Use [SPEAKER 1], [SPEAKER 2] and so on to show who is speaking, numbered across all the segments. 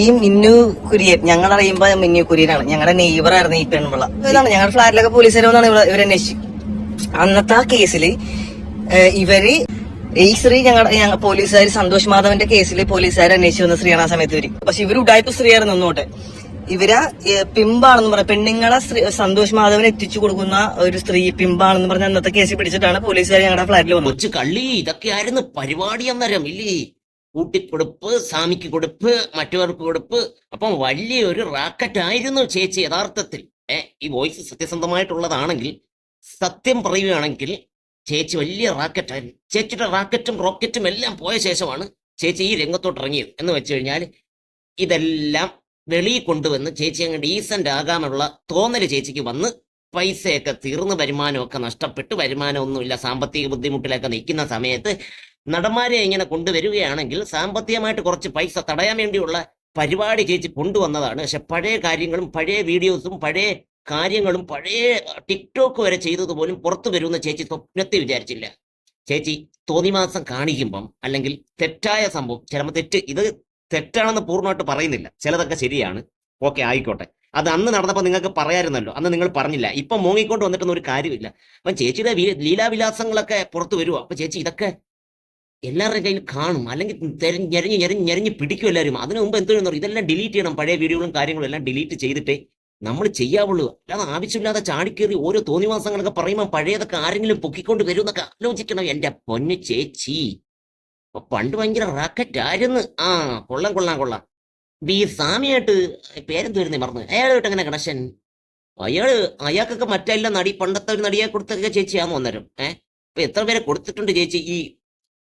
[SPEAKER 1] ഈ മിന്നു കുര്യൻ ഞങ്ങൾ അറിയുമ്പോ മിന്നു കുര്യനാണ്. ഞങ്ങളുടെ നെയ്ബർ ആയിരുന്നു ഈ പെൺപിള്ള. ഇതാണ് ഞങ്ങളുടെ ഫ്ലാറ്റിലൊക്കെ പോലീസുകാരെന്നാണ് ഇവരെ അന്വേഷിച്ചു. അന്നത്തെ ആ കേസിൽ ഇവർ ഈ സ്ത്രീ ഞങ്ങളുടെ ഞങ്ങ പോലീസുകാർ സന്തോഷ് മാധവന്റെ കേസിൽ പോലീസുകാർ അന്വേഷിച്ചു വന്ന സ്ത്രീയാണ് ആ സമയത്ത് ഇവർ. പക്ഷെ ഇവർ ഉടായ്പ സ്ത്രീയായിരുന്നു ഒന്നോട്ടെ ഇവരാ പിമ്പാണെന്ന് പറഞ്ഞ പെണ്ണുങ്ങളെ സന്തോഷ് മാധവൻ എത്തിച്ചു കൊടുക്കുന്ന ഒരു സ്ത്രീ പിമ്പാണെന്ന് പറഞ്ഞ അന്നത്തെ കേസിൽ പിടിച്ചിട്ടാണ് പോലീസുകാർ ഞങ്ങളുടെ ഫ്ലാറ്റിൽ വന്നത്.
[SPEAKER 2] കള്ളി കള്ളി ഇതൊക്കെയായിരുന്നു പരിപാടി അന്നേരം ഇല്ലേ? കൂട്ടിക്കൊടുപ്പ് സ്വാമിക്ക് കൊടുപ്പ് മറ്റവർക്ക് കൊടുപ്പ്. അപ്പം വലിയൊരു റാക്കറ്റ് ആയിരുന്നു ചേച്ചി യഥാർത്ഥത്തിൽ. ഈ വോയിസ് സത്യസന്ധമായിട്ടുള്ളതാണെങ്കിൽ സത്യം പറയുകയാണെങ്കിൽ ചേച്ചി വലിയ റാക്കറ്റായിരുന്നു. ചേച്ചിയുടെ റാക്കറ്റും റോക്കറ്റും എല്ലാം പോയ ശേഷമാണ് ചേച്ചി ഈ രംഗത്തോട്ട് ഇറങ്ങിയത് എന്ന് വെച്ച് കഴിഞ്ഞാൽ ഇതെല്ലാം വെളിയിൽ കൊണ്ടുവന്ന് ചേച്ചി അങ്ങ് ഡീസന്റ് ആകാനുള്ള തോന്നൽ ചേച്ചിക്ക് വന്ന് പൈസയൊക്കെ തീർന്ന് വരുമാനമൊക്കെ നഷ്ടപ്പെട്ട് വരുമാനമൊന്നുമില്ല. സാമ്പത്തിക ബുദ്ധിമുട്ടിലൊക്കെ നിൽക്കുന്ന സമയത്ത് നടന്മാരെ ഇങ്ങനെ കൊണ്ടുവരികയാണെങ്കിൽ സാമ്പത്തികമായിട്ട് കുറച്ച് പൈസ തടയാൻ വേണ്ടിയുള്ള പരിപാടി ചേച്ചി കൊണ്ടുവന്നതാണ്. പക്ഷെ പഴയ കാര്യങ്ങളും പഴയ വീഡിയോസും പഴയ കാര്യങ്ങളും പഴയ ടിക്ടോക്ക് വരെ ചെയ്തത് പോലും പുറത്തു വരുമെന്ന് ചേച്ചി സ്വപ്നത്തിൽ വിചാരിച്ചില്ല. ചേച്ചി തോന്നിമാസം കാണിക്കുമ്പം അല്ലെങ്കിൽ തെറ്റായ സംഭവം ചിലപ്പോൾ തെറ്റ് ഇത് തെറ്റാണെന്ന് പൂർണമായിട്ട് പറയുന്നില്ല. ചിലതൊക്കെ ശരിയാണ്. ഓക്കെ ആയിക്കോട്ടെ. അത് അന്ന് നടന്നപ്പോൾ നിങ്ങൾക്ക് പറയാമായിരുന്നല്ലോ. അന്ന് നിങ്ങൾ പറഞ്ഞില്ല. ഇപ്പം മോങ്ങിക്കൊണ്ട് വന്നിട്ടൊന്നും ഒരു കാര്യമില്ല. അപ്പം ചേച്ചിയുടെ ലീലാവിലാസങ്ങളൊക്കെ പുറത്തു വരുമോ അപ്പം ചേച്ചി ഇതൊക്കെ എല്ലാവരുടെയും കയ്യിൽ കാണും. അല്ലെങ്കിൽ ഞെരഞ്ഞ് ഞെരഞ്ഞ് ഞെരഞ്ഞ് പിടിക്കും എല്ലാവരും. അതിനു മുമ്പ് എന്തോ പറയും ഇതെല്ലാം ഡിലീറ്റ് ചെയ്യണം. പഴയ വീഡിയോകളും കാര്യങ്ങളും എല്ലാം ഡിലീറ്റ് ചെയ്തിട്ടേ നമ്മൾ ചെയ്യാവുള്ളൂ. അല്ലാതെ ആവശ്യമില്ലാതെ ചാടിക്കേറി ഓരോ തോന്നിവാസങ്ങളൊക്കെ പറയുമ്പോൾ പഴയതൊക്കെ ആരെങ്കിലും പൊക്കിക്കൊണ്ട് വരും എന്നൊക്കെ ആലോചിക്കണം. എന്റെ പൊന്നു ചേച്ചി. പണ്ട് ഭയങ്കര റാക്കറ്റ് ആയിരുന്നു. ആ കൊള്ളാം കൊള്ളാം കൊള്ളാം. ബി ഈ പേരെന്ത് വരുന്നേ മറന്നു? അയാളായിട്ട് എങ്ങനെ കണക്ഷൻ അയാൾ അയാൾക്കൊക്കെ മറ്റെല്ലാം നടി പണ്ടത്തെ ഒരു നടിയെ കൊടുത്തൊക്കെ ചേച്ചിയാന്ന് വന്നേരം ഏഹ് ഇപ്പൊ എത്ര പേരെ കൊടുത്തിട്ടുണ്ട് ചേച്ചി? ഈ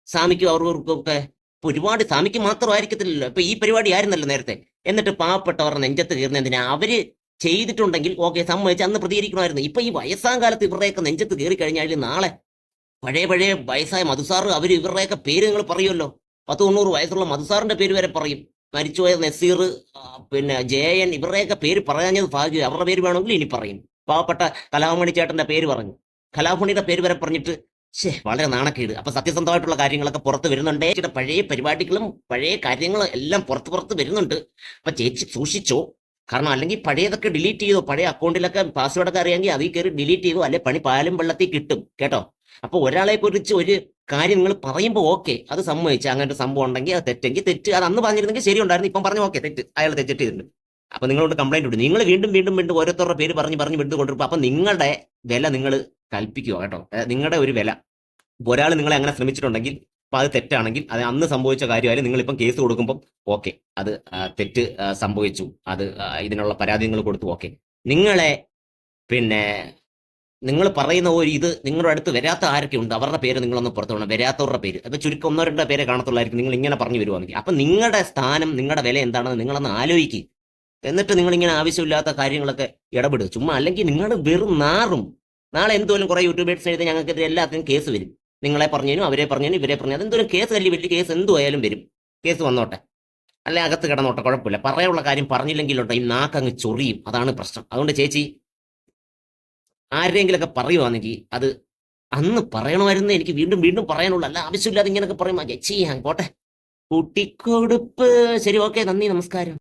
[SPEAKER 2] സ്വാമിക്കും അവർക്കും ഒക്കെ ഇപ്പൊ ഒരുപാട് സ്വാമിക്ക് മാത്രമായിരിക്കത്തില്ലല്ലോ. ഇപ്പൊ ഈ പരിപാടി ആയിരുന്നല്ലോ നേരത്തെ. എന്നിട്ട് പാവപ്പെട്ടവർ നെഞ്ചത്ത് എന്തിനാ? അവർ ചെയ്തിട്ടുണ്ടെങ്കിൽ ഓക്കെ സമ്മതിച്ച് അന്ന് പ്രതികരിക്കണമായിരുന്നു. ഇപ്പൊ ഈ വയസ്സാം കാലത്ത് ഇവരുടെയൊക്കെ നെഞ്ചത്ത് കയറി കഴിഞ്ഞാൽ നാളെ പഴയ പഴയ വയസ്സായ മധുസാറ് അവർ ഇവരുടെയൊക്കെ പേര് നിങ്ങൾ പറയുമല്ലോ. പത്ത് തൊണ്ണൂറ് വയസ്സുള്ള മധുസാറിന്റെ പേര് വരെ പറയും. മരിച്ചുപോയ നസീർ പിന്നെ ജയൻ ഇവരുടെയൊക്കെ പേര് പറയാഞ്ഞത് ഭാഗ്യം അവരുടെ പേര് വേണമെങ്കിൽ ഇനി പറയും. പാവപ്പെട്ട കലാമണി ചേട്ടന്റെ പേര് പറഞ്ഞു. കലാമണിയുടെ പേര് വരെ പറഞ്ഞിട്ട് ശേ വളരെ നാണക്കേട്. അപ്പൊ സത്യസന്ധമായിട്ടുള്ള കാര്യങ്ങളൊക്കെ പുറത്ത് വരുന്നുണ്ട്. ചേച്ചിയുടെ പഴയ പരിപാടികളും പഴയ കാര്യങ്ങളും എല്ലാം പുറത്ത് പുറത്ത് വരുന്നുണ്ട്. അപ്പൊ ചേച്ചി സൂക്ഷിച്ചോ. കാരണം അല്ലെങ്കിൽ പഴയതൊക്കെ ഡിലീറ്റ് ചെയ്തോ പഴയ അക്കൗണ്ടിലൊക്കെ പാസ്വേഡൊക്കെ അറിയാമെങ്കിൽ അതിൽ കയറി ഡിലീറ്റ് ചെയ്തോ അല്ലെ പണി പാലും വെള്ളത്തിൽ കിട്ടും. കേട്ടോ? അപ്പൊ ഒരാളെ കുറിച്ച് ഒരു കാര്യം നിങ്ങൾ പറയുമ്പോൾ ഓക്കെ. അത് സമ്മതിച്ചു അങ്ങനെ ഒരു സംഭവം ഉണ്ടെങ്കിൽ അത് തെറ്റെങ്കിൽ തെറ്റ്. അത് അന്ന് പറഞ്ഞിരുന്നെങ്കിൽ ശരിയുണ്ടായിരുന്നു. ഇപ്പം പറഞ്ഞു ഓക്കെ. തെറ്റ്. അയാൾ തെറ്റിട്ടുണ്ട് അപ്പൊ നിങ്ങളോട് കംപ്ലൈന്റ് ഉണ്ട് നിങ്ങൾ വീണ്ടും വീണ്ടും വീണ്ടും ഓരോരുത്തരുടെ പേര് പറഞ്ഞ് പറഞ്ഞ് വിട്ടു കൊണ്ടിരിക്കും അപ്പൊ നിങ്ങളുടെ വില നിങ്ങൾ കൽപ്പിക്കുക കേട്ടോ. നിങ്ങളുടെ ഒരു വില. ഒരാൾ നിങ്ങളെ അങ്ങനെ ശ്രമിച്ചിട്ടുണ്ടെങ്കിൽ അപ്പൊ അത് തെറ്റാണെങ്കിൽ അത് അന്ന് സംഭവിച്ച കാര്യമായാലും നിങ്ങൾ ഇപ്പം കേസ് കൊടുക്കുമ്പോൾ ഓക്കെ അത് തെറ്റ് സംഭവിച്ചു. അത് ഇതിനുള്ള പരാതി നിങ്ങൾ കൊടുത്തു ഓക്കെ. നിങ്ങളെ പിന്നെ നിങ്ങൾ പറയുന്ന ഒരു ഇത് നിങ്ങളുടെ അടുത്ത് വരാത്ത ആരൊക്കെ ഉണ്ട് അവരുടെ പേര് നിങ്ങളൊന്ന് പുറത്തു വിടണം. വരാത്തവരുടെ പേര്. അപ്പൊ ചുരുക്കം ഒന്നോ രണ്ടോ പേരെ കാണത്തുള്ളായിരിക്കും നിങ്ങൾ ഇങ്ങനെ പറഞ്ഞു വരുവാണെങ്കിൽ. അപ്പൊ നിങ്ങളുടെ സ്ഥാനം നിങ്ങളുടെ വില എന്താണെന്ന് നിങ്ങളൊന്ന് ആലോചിക്കുക എന്നിട്ട് നിങ്ങൾ ഇങ്ങനെ ആവശ്യമില്ലാത്ത കാര്യങ്ങളൊക്കെ ഇടപെടുക. ചുമ്മാ അല്ലെങ്കിൽ നിങ്ങൾ വെറും നാറും. നാളെ എന്തോലും കുറെ യൂട്യൂബേഴ്സ് എഴുതി ഞങ്ങൾക്കെതിരെ എല്ലാത്തിനും കേസ് വരും. നിങ്ങളെ പറഞ്ഞതിനും അവരെ പറഞ്ഞതിനും ഇവരെ പറഞ്ഞു അതെന്തോലും കേസ് വലിയ വലിയ കേസ് എന്തുമായാലും വരും. കേസ് വന്നോട്ടെ. അല്ലെ അകത്ത് കിടന്നോട്ടെ കുഴപ്പമില്ല. പറയാനുള്ള കാര്യം പറഞ്ഞില്ലെങ്കിലോട്ടെ ഈ നാക്കങ്ങ് ചൊറിയും. അതാണ് പ്രശ്നം. അതുകൊണ്ട് ചേച്ചി ആരുടെയെങ്കിലൊക്കെ പറയുവാണെങ്കിൽ അത് അന്ന് പറയണമായിരുന്നു എനിക്ക് വീണ്ടും വീണ്ടും പറയാനുള്ള. അല്ല ആവശ്യമില്ലാതെ ഇങ്ങനെയൊക്കെ പറയുമ്പോൾ ചേച്ചി പോട്ടെ. കുട്ടിക്കൊടുപ്പ്. ശരി ഓക്കെ നന്ദി നമസ്കാരം.